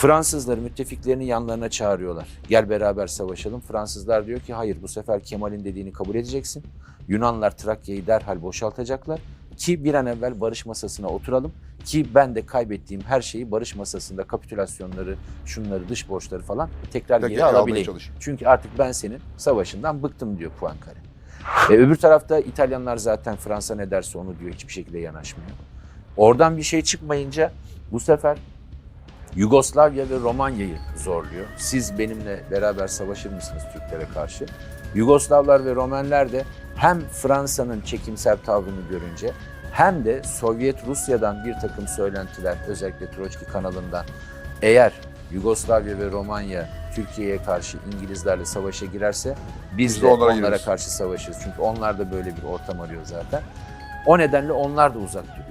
Fransızları müttefiklerini yanlarına çağırıyorlar. Gel beraber savaşalım. Fransızlar diyor ki hayır bu sefer Kemal'in dediğini kabul edeceksin. Yunanlar Trakya'yı derhal boşaltacaklar ki bir an evvel barış masasına oturalım ki ben de kaybettiğim her şeyi barış masasında kapitülasyonları, şunları, dış borçları falan tekrar Tekrar geri alabileyim. Çünkü artık ben senin savaşından bıktım diyor Poincaré. E, öbür tarafta İtalyanlar zaten Fransa ne derse onu diyor hiçbir şekilde yanaşmıyor. Oradan bir şey çıkmayınca bu sefer Yugoslavya ve Romanya'yı zorluyor. Siz benimle beraber savaşır mısınız Türklere karşı? Yugoslavlar ve Romenler de hem Fransa'nın çekimser tavrını görünce hem de Sovyet Rusya'dan bir takım söylentiler özellikle Troçki kanalından eğer Yugoslavya ve Romanya Türkiye'ye karşı İngilizlerle savaşa girerse biz, Biz de onlara onlara karşı savaşırız. Çünkü onlar da böyle bir ortam arıyor zaten. O nedenle onlar da uzak duruyor.